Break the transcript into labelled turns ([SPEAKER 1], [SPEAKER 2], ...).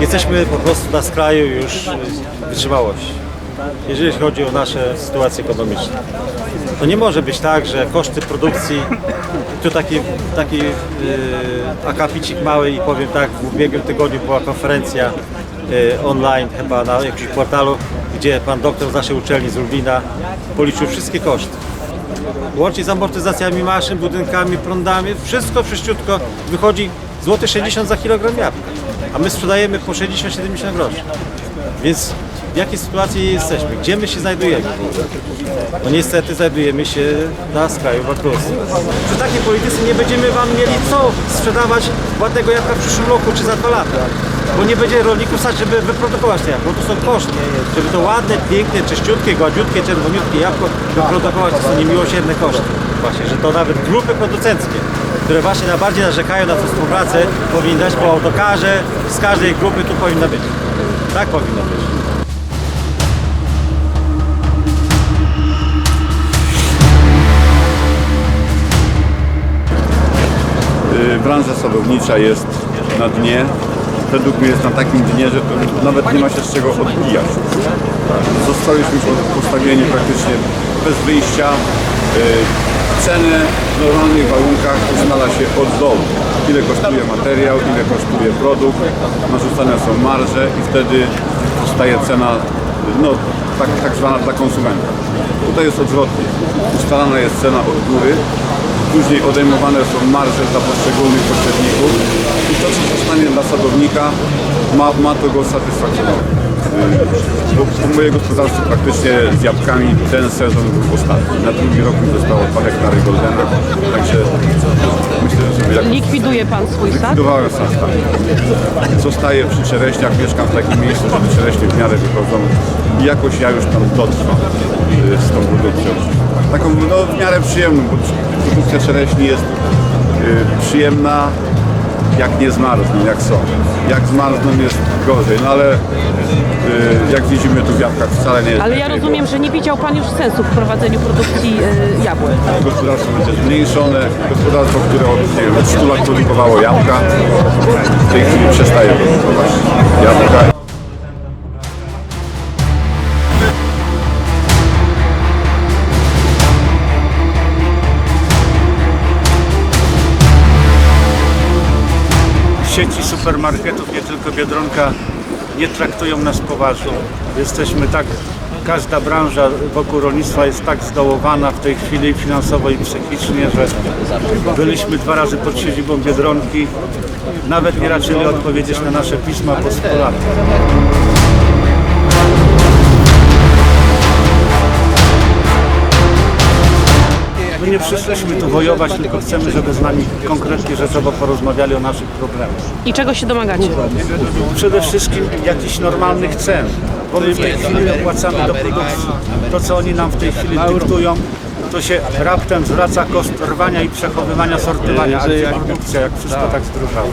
[SPEAKER 1] Jesteśmy po prostu na skraju już wytrzymałości, jeżeli chodzi o nasze sytuacje ekonomiczne. To nie może być tak, że koszty produkcji, tu taki, taki yy, akapicik mały i powiem tak, w ubiegłym tygodniu była konferencja yy, online chyba na jakimś portalu, gdzie pan doktor z naszej uczelni z Lublina policzył wszystkie koszty. Łącznie z amortyzacjami maszyn, budynkami, prądami, wszystko wszyściutko wychodzi złoty 60 za kilogram jabłka, a my sprzedajemy po 60-70 groszy. Więc w jakiej sytuacji jesteśmy? Gdzie my się znajdujemy? No niestety znajdujemy się na skraju bankructwa. Przy takiej polityce nie będziemy Wam mieli co sprzedawać ładnego jabłka w przyszłym roku czy za dwa lata. Bo nie będzie rolników stać, żeby wyprodukować te jabłko. To są koszty. Żeby to ładne, piękne, czyściutkie, gładziutkie, czerwoniutkie jabłko wyprodukować, to są niemiłosierne koszty. Właśnie, że to nawet grupy producenckie, które właśnie najbardziej narzekają na tę współpracę, powinny dać po autokarze z każdej grupy tu powinna być. Tak powinno być.
[SPEAKER 2] Y, branża sadownicza jest na dnie. Według mnie jest na takim dnie, że nawet nie ma się z czego odbijać. Zostaliśmy postawieni praktycznie bez wyjścia. Y, Ceny w normalnych warunkach ustala się od dołu. Ile kosztuje materiał, ile kosztuje produkt, narzucane są marże i wtedy powstaje cena no, tak, tak zwana dla konsumenta. Tutaj jest odwrotnie. Ustalana jest cena od góry, Później odejmowane są marże dla poszczególnych pośredników i to, co zostanie dla sadownika, ma, ma to go satysfakcjonować. Yy, Bo, bo moje gospodarstwo praktycznie z jabłkami ten sezon był ostatni. Na drugi rok mi zostało 2 hektary Goldena, także myślę, że jak
[SPEAKER 3] Likwiduje pan swój sad?
[SPEAKER 2] Likwidowałem sam tak. Zostaję przy czereśniach, mieszkam w takim miejscu, że czereśnie w miarę wychodzą i jakoś ja już tam dotrwam y, z tą produkcją. Taką no, w miarę przyjemną, bo produkcja czereśni jest y, przyjemna, jak nie zmarzną, jak są. Jak zmarzną jest gorzej, no ale jak widzimy tu w jabłkach wcale nie jest
[SPEAKER 3] Ale ja
[SPEAKER 2] lepiej,
[SPEAKER 3] rozumiem, że nie widział pan już sensu w prowadzeniu produkcji y, jabłek.
[SPEAKER 2] Gospodarstwo będzie zmniejszone. Gospodarstwo, które od, nie wiem, od 100 lat produkowało jabłka, w tej chwili przestaje produkować jabłka.
[SPEAKER 4] sieci supermarketów, nie tylko Biedronka, nie traktują nas poważnie. Jesteśmy tak, każda branża wokół rolnictwa jest tak zdołowana w tej chwili finansowo i psychicznie, że byliśmy dwa razy pod siedzibą Biedronki, nawet nie raczyli odpowiedzieć na nasze pisma po nie przyszliśmy tu wojować, tylko chcemy, żeby z nami konkretnie rzeczowo porozmawiali o naszych problemach.
[SPEAKER 3] I czego się domagacie?
[SPEAKER 4] Przede wszystkim jakichś normalnych cen, bo my w tej chwili opłacamy do produkcji. To, co oni nam w tej chwili dyktują, to się raptem zwraca koszt rwania i przechowywania, sortowania, a gdzie produkcja, jak wszystko tak zdrożało.